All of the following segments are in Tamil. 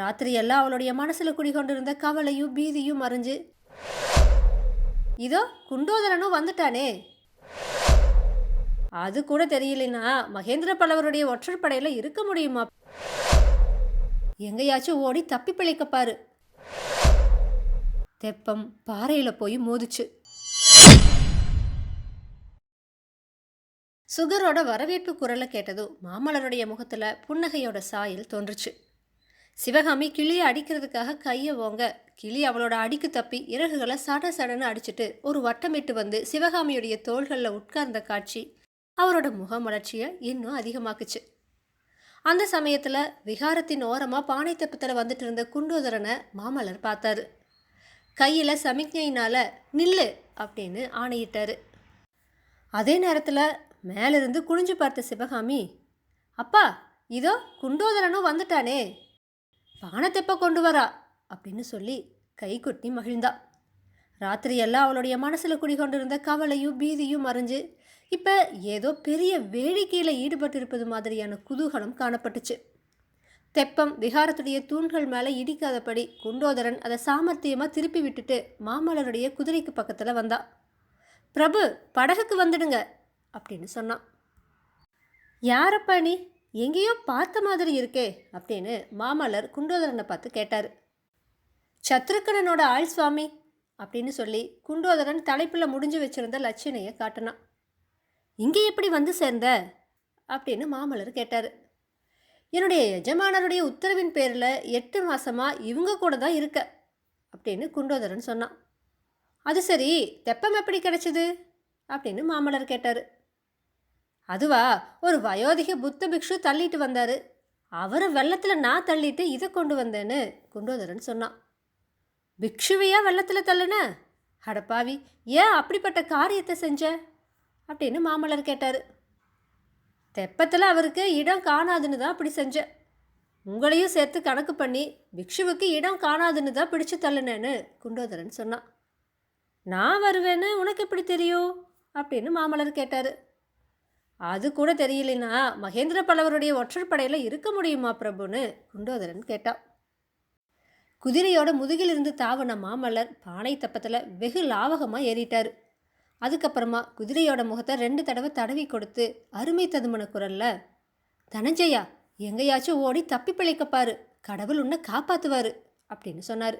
ராத்திரியெல்லாம் அவளுடைய மனசில் குடிகொண்டிருந்த கவலையும் பீதியும் மறைஞ்சு இதோ குண்டோதரனும் வந்துட்டானே. அது கூட தெரியலனா மகேந்திர பல்லவருடைய ஒற்றற்படையில் இருக்க முடியுமா? எங்கேயாச்சும் ஓடி தப்பி பிழைக்கப்பாரு தெப்பம் பாறையில் போய் மோதுச்சு. சுகரோட வரவேற்பு குரலை கேட்டதும் மாமல்லருடைய முகத்தில் புன்னகையோட சாயல் தோன்றுச்சு. சிவகாமி கிளியை அடிக்கிறதுக்காக கையை ஓங்க. கிளி அவளோட அடிக்கு தப்பி இறகுகளை சட சடன்னு அடிச்சிட்டு ஒரு வட்டமிட்டு வந்து சிவகாமியுடைய தோள்களில் உட்கார்ந்த காட்சி அவரோட முகமலர்ச்சியை இன்னும் அதிகமாக்குச்சு. அந்த சமயத்தில் விகாரத்தின் ஓரமாக பானை தெப்பத்தில் வந்துட்டு இருந்த குண்டோதரனை மாமல்லர் பார்த்தாரு. கையில் சமிக்ஞையினால் நில்லு அப்படின்னு ஆணையிட்டாரு. அதே நேரத்தில் மேலிருந்து குனிஞ்சு பார்த்த சிவகாமி அப்பா இதோ குண்டோதரனும் வந்துட்டானே. பானத்தெப்ப கொண்டு வரா? அப்படின்னு சொல்லி கை கொட்டி மகிழ்ந்தா. ராத்திரியெல்லாம் அவளுடைய மனசில் குடிகொண்டிருந்த கவலையும் பீதியும் மறைஞ்சு இப்போ ஏதோ பெரிய வேடிக்கையில் ஈடுபட்டிருப்பது மாதிரியான குதூகலம் காணப்பட்டுச்சு. தெப்பம் விகாரத்துடைய தூண்கள் மேலே இடிக்காதபடி குண்டோதரன் அதை சாமர்த்தியமாக திருப்பி விட்டுட்டு மாமல்லருடைய குதிரைக்கு பக்கத்தில் வந்தா. பிரபு படகுக்கு வந்துடுங்க அப்படின்னு சொன்னான். யாரப்பா நீ? எங்கேயோ பார்த்த மாதிரி இருக்கே அப்படின்னு மாமல்லர் குண்டோதரனை பார்த்து கேட்டார். சத்ருக்கணனோட ஆள் சுவாமி அப்படின்னு சொல்லி குண்டோதரன் தலைப்பில் முடிஞ்சு வச்சிருந்த லட்சணையை காட்டினான். இங்கே எப்படி வந்து சேர்ந்த? அப்படின்னு மாமல்லர் கேட்டார். என்னுடைய எஜமானருடைய உத்தரவின் பேரில் எட்டு மாதமாக இவங்க கூட தான் இருக்க அப்படின்னு குண்டோதரன் சொன்னான். அது சரி தெப்பம் எப்படி கிடைச்சிது? அப்படின்னு மாமல்லர் கேட்டார். அதுவா ஒரு வயோதிக புத்த பிக்ஷு தள்ளிட்டு வந்தார். அவரை வெள்ளத்தில் நான் தள்ளிட்டு இதை கொண்டு வந்தேன்னு குண்டோதரன் சொன்னான். பிக்ஷுவையா வெள்ளத்தில் தள்ளுன? அடப்பாவி ஏன் அப்படிப்பட்ட காரியத்தை செஞ்ச? அப்படின்னு மாமல்லர் கேட்டார். தெப்பத்தில் அவருக்கு இடம் காணாதுன்னு தான் அப்படி செஞ்சேன் உங்களையும் சேர்த்து கணக்கு பண்ணி பிக்ஷுவுக்கு இடம் காணாதுன்னு தான் பிடிச்சு தள்ளுனேன்னு குண்டோதரன் சொன்னான். நான் வருவேன்னு உனக்கு எப்படி தெரியும்? அப்படின்னு மாமல்லர் கேட்டார். அது கூட தெரியலனா மகேந்திர பல்லவருடைய ஒற்றற்படையில் இருக்க முடியுமா பிரபுன்னு குண்டோதரன் கேட்டான். குதிரையோட முதுகிலிருந்து தாவன மாமல்லர் பானை தப்பத்தில் வெகு லாவகமாக ஏறிட்டார். அதுக்கப்புறமா குதிரையோட முகத்தை ரெண்டு தடவை தடவி கொடுத்து அருமை ததுமன குரல்ல தனஞ்சயா எங்கேயாச்சும் ஓடி தப்பி பிழைக்கப்பாரு கடவுள் உன்னை காப்பாற்றுவார் அப்படின்னு சொன்னார்.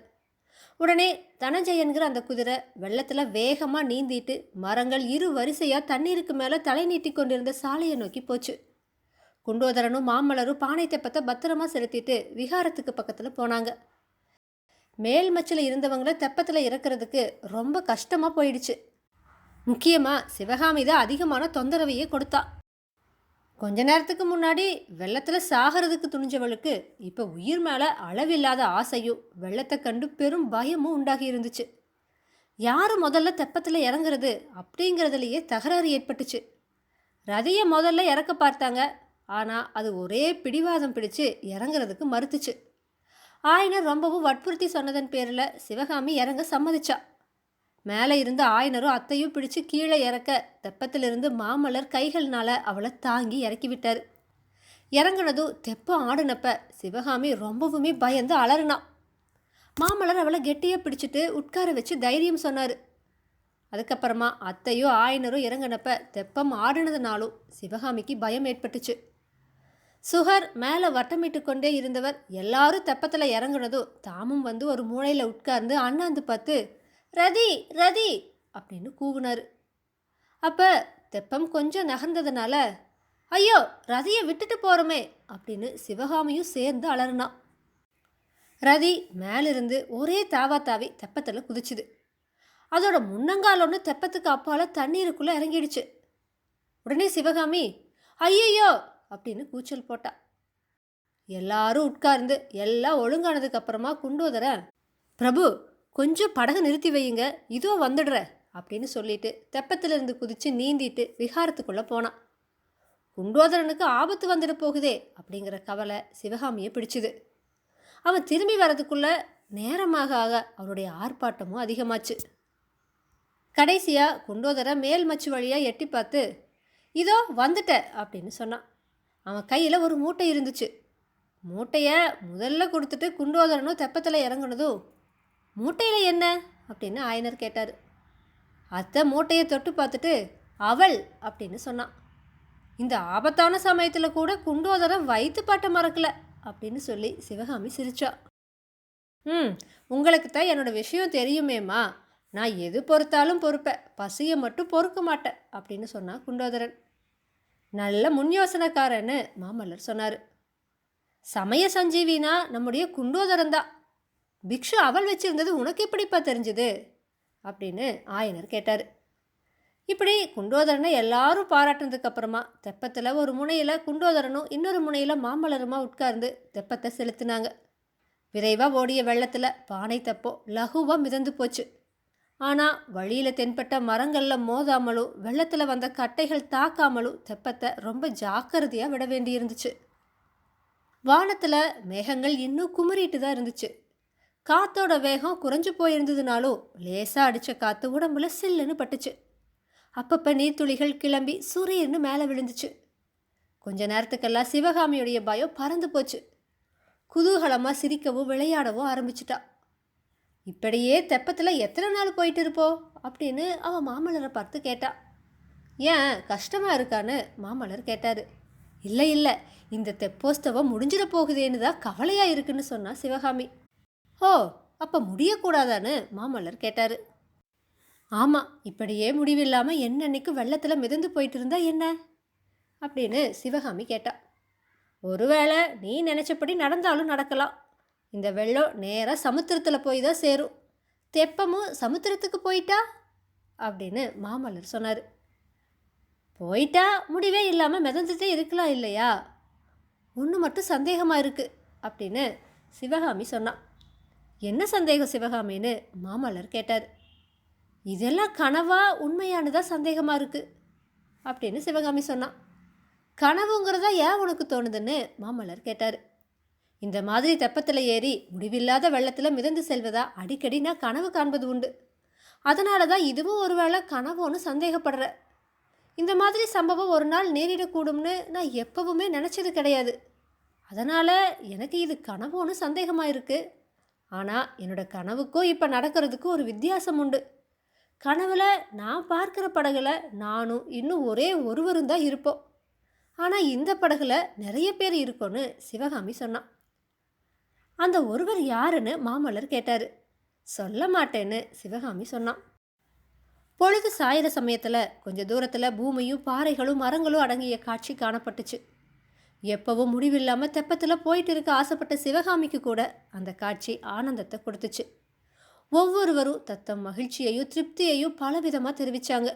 உடனே தனஞ்சயன்கிற அந்த குதிரை வெள்ளத்தில் வேகமாக நீந்திட்டு மரங்கள் இரு வரிசையாக தண்ணீருக்கு மேலே தலை நீட்டி கொண்டிருந்த சாலையை நோக்கி போச்சு. குண்டோதரனும் மாமல்லரும் பானை தெப்பத்தை பத்திரமா செலுத்திட்டு விகாரத்துக்கு பக்கத்தில் போனாங்க. மேல் மச்சில் இருந்தவங்கள தெப்பத்தில் இறக்குறதுக்கு ரொம்ப கஷ்டமாக போயிடுச்சு. முக்கியமாக சிவகாமி தான் அதிகமான தொந்தரவையே கொடுத்தா. கொஞ்ச நேரத்துக்கு முன்னாடி வெள்ளத்தில் சாகிறதுக்கு துணிஞ்சவளுக்கு இப்போ உயிர் மேலே அளவில்லாத ஆசையும் வெள்ளத்தை கண்டு பெரும் பயமும் உண்டாகி இருந்துச்சு. யார் முதல்ல தெப்பத்தில் இறங்குறது அப்படிங்கிறதுலையே தகராறு ஏற்பட்டுச்சு. ரதியை முதல்ல இறக்க பார்த்தாங்க. ஆனால் அது ஒரே பிடிவாதம் பிடிச்சு இறங்குறதுக்கு மறுத்துச்சு. ஆயினர் ரொம்பவும் வற்புறுத்தி சொன்னதன் பேரில் சிவகாமி இறங்க சம்மதிச்சா. மேலே இருந்து ஆயனரும் அத்தையும் பிடிச்சு கீழே இறக்க தெப்பத்திலிருந்து மாமல்லர் கைகள்னால அவளை தாங்கி இறக்கி விட்டார் இறங்குனதும் தெப்பம் ஆடுனப்ப சிவகாமி ரொம்பவுமே பயந்து அலறினா. மாமலர் அவளை கெட்டியாக பிடிச்சிட்டு உட்கார வச்சு தைரியம் சொன்னார். அதுக்கப்புறமா அத்தையும் ஆயனரும் இறங்கினப்ப தெப்பம் ஆடினதுனாலும் சிவகாமிக்கு பயம் ஏற்பட்டுச்சு. சுகர் மேலே வட்டமிட்டு கொண்டே இருந்தவர் எல்லாரும் தெப்பத்தில் இறங்குனதும் தாமும் வந்து ஒரு மூளையில் உட்கார்ந்து அண்ணாந்து பார்த்து ரதி ரதி அப்படின்னு கூவுனாரு. அப்போ தெப்பம் கொஞ்சம் நகர்ந்ததுனால ஐயோ ரதியை விட்டுட்டு போகிறோமே அப்படின்னு சிவகாமியும் சேர்ந்து அலறினா. ரதி மேலிருந்து ஒரே தாவா தாவி தெப்பத்தில் குதிச்சுது. அதோட முன்னங்கால் ஒன்று தெப்பத்துக்கு அப்பால் தண்ணீருக்குள்ளே இறங்கிடுச்சு. உடனே சிவகாமி ஐயையோ அப்படின்னு கூச்சல் போட்டா. எல்லாரும் உட்கார்ந்து எல்லாம் ஒழுங்கானதுக்கு அப்புறமா கொண்டு வந்துறேன் பிரபு கொஞ்சம் படகு நிறுத்தி வையுங்க. இதோ வந்துடுற அப்படின்னு சொல்லிட்டு தெப்பத்திலிருந்து குதிச்சு நீந்திட்டு விகாரத்துக்குள்ளே போனான். குண்டோதரனுக்கு ஆபத்து வந்துட போகுதே அப்படிங்கிற கவலை சிவகாமியை பிடிச்சுது. அவன் திரும்பி வரதுக்குள்ள நேரமாக ஆக அவருடைய ஆர்ப்பாட்டமும் அதிகமாச்சு. கடைசியாக குண்டோதரை மேல் மச்சு வழியாக எட்டி பார்த்து இதோ வந்துட்ட அப்படின்னு சொன்னான். அவன் கையில் ஒரு மூட்டை இருந்துச்சு. மூட்டையை முதல்ல கொடுத்துட்டு குண்டோதரனும் தெப்பத்தில் இறங்கினதும் மூட்டையில் என்ன? அப்படின்னு ஆயனர் கேட்டார். அத்தை மூட்டையை தொட்டு பார்த்துட்டு அவள் அப்படின்னு சொன்னான். இந்த ஆபத்தான சமயத்தில் கூட குண்டோதரன் வயிற்று பாட்டை மறக்கல அப்படின்னு சொல்லி சிவகாமி சிரிச்சா. ம் உங்களுக்கு தான் என்னோட விஷயம் தெரியுமேம்மா. நான் எது பொறுத்தாலும் பொறுப்பேன். பசியை மட்டும் பொறுக்க மாட்டேன் அப்படின்னு சொன்னான் குண்டோதரன். நல்ல முன் யோசனைக்காரன்னு மாமல்லர் சொன்னார். சமய சஞ்சீவினா நம்முடைய குண்டோதரன் தான். பிக்ஷு அவள் வச்சிருந்தது உனக்கு எப்படிப்பா தெரிஞ்சுது? அப்படின்னு ஆயனர் கேட்டார். இப்படி குண்டோதரனை எல்லாரும் பாராட்டினதுக்கு அப்புறமா தெப்பத்தில் ஒரு முனையில் குண்டோதரனும் இன்னொரு முனையில் மாமல்லருமா உட்கார்ந்து தெப்பத்தை செலுத்தினாங்க. விரைவாக ஓடிய வெள்ளத்தில் பானை தப்போ லகுவாக மிதந்து போச்சு. ஆனால் வழியில் தென்பட்ட மரங்களில் மோதாமலும் வெள்ளத்தில் வந்த கட்டைகள் தாக்காமலும் தெப்பத்தை ரொம்ப ஜாக்கிரதையாக விட வேண்டியிருந்துச்சு. வானத்தில் மேகங்கள் இன்னும் குமரிட்டு தான் இருந்துச்சு. காத்தோட வேகம் குறைஞ்சு போயிருந்ததுனாலும் லேசாக அடித்த காற்று உடம்புல சில்லுன்னு பட்டுச்சு. அப்பப்போ நீர்த்துளிகள் கிளம்பி சுரீர்னு மேலே விழுந்துச்சு. கொஞ்ச நேரத்துக்கெல்லாம் சிவகாமியுடைய பயம் பறந்து போச்சு. குதூகலமாக சிரிக்கவும் விளையாடவும் ஆரம்பிச்சிட்டா. இப்படியே தெப்பத்தில் எத்தனை நாள் போயிட்டு இருப்போ? அப்படின்னு அவன் மாமல்லரை பார்த்து கேட்டா. ஏன் கஷ்டமாக இருக்கான்னு மாமல்லர் கேட்டார். இல்லை இல்லை இந்த தெப்போஸ்தவம் முடிஞ்சிட போகுதேன்னு தான் கவலையாக இருக்குன்னு சொன்னா சிவகாமி. ஓ அப்போ முடியக்கூடாதான்னு மாமல்லர் கேட்டார். ஆமாம் இப்படியே முடிவில்லாமல் என்னன்னைக்கு வெள்ளத்தில் மிதந்து போயிட்டு இருந்தா என்ன? அப்படின்னு சிவகாமி கேட்டா. ஒருவேளை நீ நினச்சபடி நடந்தாலும் நடக்கலாம். இந்த வெள்ளம் நேராக சமுத்திரத்தில் போய் தான் சேரும். தெப்பமும் சமுத்திரத்துக்கு போயிட்டா? அப்படின்னு மாமல்லர் சொன்னார். போயிட்டா முடிவே இல்லாமல் மிதந்துட்டே இருக்கலாம் இல்லையா? ஒன்று மட்டும் சந்தேகமாக இருக்குது அப்படின்னு சிவகாமி சொன்னான் என்ன சந்தேகம் சிவகாமின்னு மாமல்லர் கேட்டார். இதெல்லாம் கனவா உண்மையானதா சந்தேகமாக இருக்குது அப்படின்னு சிவகாமி சொன்னான். கனவுங்கிறதா ஏன் உனக்கு தோணுதுன்னு? மாமல்லர் கேட்டார். இந்த மாதிரி தெப்பத்தில் ஏறி முடிவில்லாத வெள்ளத்தில் மிதந்து செல்வதா அடிக்கடி நான் கனவு காண்பது உண்டு. அதனால தான் இதுவும் ஒருவேளை கனவோன்னு சந்தேகப்படுற. இந்த மாதிரி சம்பவம் ஒரு நாள் நேரிடக்கூடும்னு நான் எப்பவுமே நினச்சது கிடையாது. அதனால் எனக்கு இது கனவோன்னு சந்தேகமாக இருக்குது ஆனால் என்னோட கனவுக்கும் இப்போ நடக்கிறதுக்கும் ஒரு வித்தியாசம் உண்டு. கனவில் நான் பார்க்குற படகுல நானும் இன்னும் ஒரே ஒருவரும் தான் இருப்போம். ஆனால் இந்த படகுல நிறைய பேர் இருக்கோன்னு சிவகாமி சொன்னான். அந்த ஒருவர் யாருன்னு மாமல்லர் கேட்டார். சொல்ல மாட்டேன்னு சிவகாமி சொன்னான். பொழுது சாயிற சமயத்தில் கொஞ்ச தூரத்தில் பூமியும் பாறைகளும் மரங்களும் அடங்கிய காட்சி காணப்பட்டுச்சு. எப்பவும் முடிவில்லாமல் தெப்பத்தில் போயிட்டு இருக்க ஆசைப்பட்ட சிவகாமிக்கு கூட அந்த காட்சி ஆனந்தத்தை கொடுத்துச்சு. ஒவ்வொருவரும் தத்தம் மகிழ்ச்சியையும் திருப்தியையும் பலவிதமாக தெரிவித்தாங்க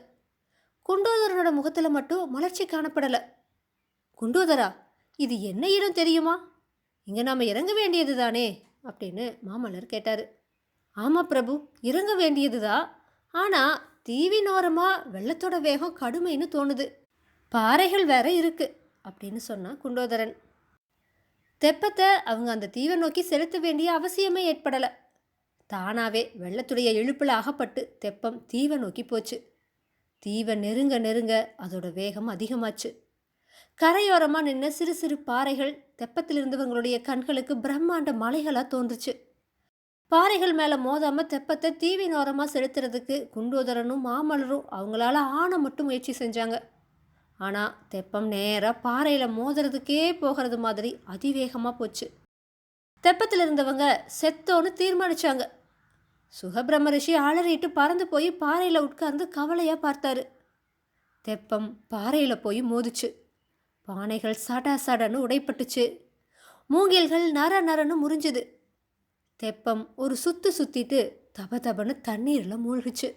குண்டோதரனோட முகத்தில் மட்டும் மலர்ச்சி காணப்படலை. குண்டோதரா இது என்ன இடம் தெரியுமா? இங்கே நாம் இறங்க வேண்டியது தானே அப்படின்னு மாமல்லர் கேட்டார். ஆமாம் பிரபு இறங்க வேண்டியதுதான் ஆனால் தீவினோரமாக வெள்ளத்தோட வேகம் கடுமைன்னு தோணுது. பாறைகள் வேற இருக்குது அப்படின்னு சொன்னான் குண்டோதரன். தெப்பத்தை அவங்க அந்த தீவை நோக்கி செலுத்த வேண்டிய அவசியமே ஏற்படலை. தானாவே வெள்ளத்துடைய இழுப்பில் அகப்பட்டு தெப்பம் தீவை நோக்கி போச்சு. தீவை நெருங்க நெருங்க அதோட வேகம் அதிகமாச்சு. கரையோரமாக நின்ன சிறு சிறு பாறைகள் தெப்பத்தில் இருந்தவங்களுடைய கண்களுக்கு பிரம்மாண்ட மலைகளாக தோன்றுச்சு. பாறைகள் மேலே மோதாமல் தெப்பத்தை தீவின் ஓரமாக செலுத்துறதுக்கு குண்டோதரனும் மாமலரும் அவங்களால ஆன மட்டும் முயற்சி செஞ்சாங்க. ஆனால் தெப்பம் நேராக பாறையில் மோதுறதுக்கே போகிறது மாதிரி அதிவேகமாக போச்சு. தெப்பத்தில் இருந்தவங்க செத்தோன்னு தீர்மானிச்சாங்க. சுகபிரம்ம ரிஷி அலறிட்டு பறந்து போய் பாறையில் உட்கார்ந்து கவலையாக பார்த்தாரு. தெப்பம் பாறையில் போய் மோதுச்சு. பானைகள் சடா சடன்னு உடைப்பட்டுச்சு. மூங்கில்கள் நர நரன்னு முறிஞ்சுது. தெப்பம் ஒரு சுத்து சுத்திட்டு தப தபன்னு தண்ணீரில் மூழ்கிச்சு.